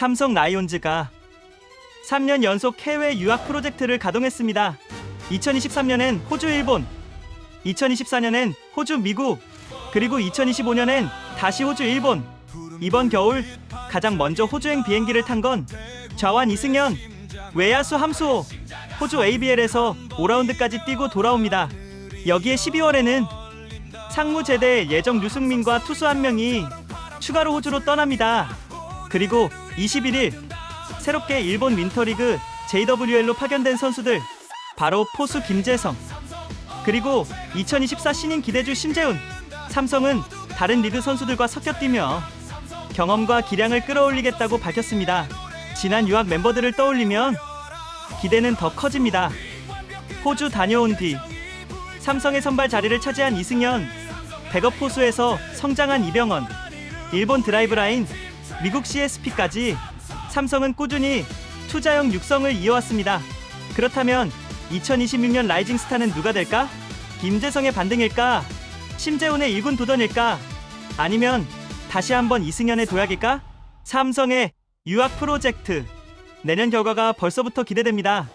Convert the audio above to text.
삼성 라이온즈가 3년 연속 해외 유학 프로젝트를 가동했습니다. 2023년엔 호주, 일본, 2024년엔 호주, 미국, 그리고 2025년엔 다시 호주, 일본. 이번 겨울 가장 먼저 호주행 비행기를 탄 건 좌완 이승현, 외야수 함수호, 호주 ABL에서 5라운드까지 뛰고 돌아옵니다. 여기에 12월에는 상무 제대 예정 류승민과 투수 한 명이 추가로 호주로 떠납니다. 그리고 21일 새롭게 일본 윈터리그 JWL로 파견된 선수들 바로 포수 김재성 그리고 2024 신인 기대주 심재훈 삼성은 다른 리그 선수들과 섞여 뛰며 경험과 기량을 끌어올리겠다고 밝혔습니다. 지난 유학 멤버들을 떠올리면 기대는 더 커집니다. 호주 다녀온 뒤 삼성의 선발 자리를 차지한 이승현, 백업 포수에서 성장한 이병헌, 일본 드라이브 라인, 미국 CSP까지 삼성은 꾸준히 투자형 육성을 이어왔습니다. 그렇다면 2026년 라이징 스타는 누가 될까? 김재성의 반등일까? 심재훈의 1군 도전일까? 아니면 다시 한번 이승현의 도약일까? 삼성의 유학 프로젝트 내년 결과가 벌써부터 기대됩니다.